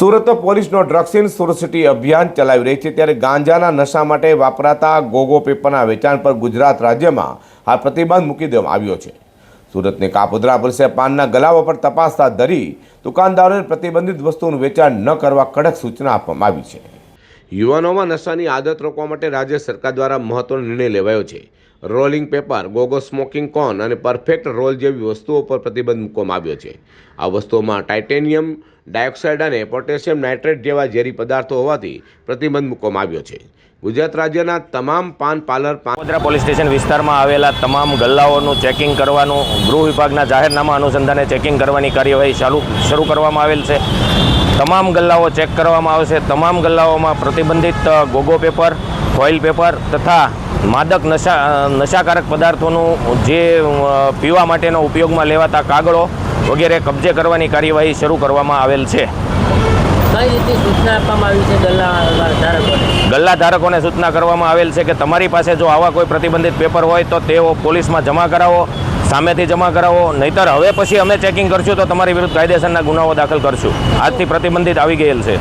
સુરત પોલીસનો ડ્રગ્સિન સુરત સિટી અભિયાન ચલાવી રહી છે ત્યારે ગાંજાના નશા માટે વાપરાતા ગોગો પેપરના વેચાણ પર ગુજરાત રાજ્યમાં હાલ પ્રતિબંધ મૂકી દેવામાં આવ્યો છે. સુરતની કાપોદ્રા પોલીસે પાનના ગલાવા પર તપાસ હાથ ધરી દુકાનદારોને પ્રતિબંધિત વસ્તુનું વેચાણ ન કરવા કડક સૂચના આપવામાં આવી છે. યુવાનોમાં નશાની આદત રોકવા માટે રાજ્ય સરકાર દ્વારા મહત્વનો નિર્ણય લેવાયો છે. Rolling paper, Gogo smoking cone અને પરફેક્ટ રોલ જેવી વસ્તુઓ પર પ્રતિબંધ મૂકવામાં આવ્યો છે. આ વસ્તુઓમાં ટાઇટેનિયમ ડાયોક્સાઇડ અને પોટેશિયમ નાઇટ્રેટ જેવા ઝેરી પદાર્થો હોવાથી પ્રતિબંધ મૂકવામાં આવ્યો છે. ગુજરાત રાજ્યના તમામ paan parlour, paan police station વિસ્તારમાં આવેલા તમામ ગલ્લાઓનું ચેકિંગ કરવાનું, ગૃહ વિભાગના જાહેરનામા અનુસંધાને ચેકિંગ કરવાની કાર્યવાહી ચાલુ, શરૂ કરવામાં આવેલ છે. તમામ ગલ્લાઓ ચેક કરવામાં આવશે. તમામ ગલ્લાઓમાં પ્રતિબંધિત ગોગો પેપર, ફોઇલ પેપર તથા માદક નશા નશાકારક પદાર્થોનું જે પીવા માટેનો ઉપયોગમાં લેવાતા કાગળો વગેરે કબજે કરવાની કાર્યવાહી શરૂ કરવામાં આવેલ છે. કઈ સૂચના આપવામાં આવી છે ગલ્લા ગલ્લા ધારકોને સૂચના કરવામાં આવેલ છે કે તમારી પાસે જો આવા કોઈ પ્રતિબંધિત પેપર હોય તો તેઓ પોલીસમાં જમા કરાવો સામેથી જમા કરાવો નહીતર હવે પછી અમે ચેકિંગ કરશું તો તમારી વિરુદ્ધ કાયદેસરના ગુનાઓ દાખલ કરશું. આજથી પ્રતિબંધિત આવી ગયેલ છે.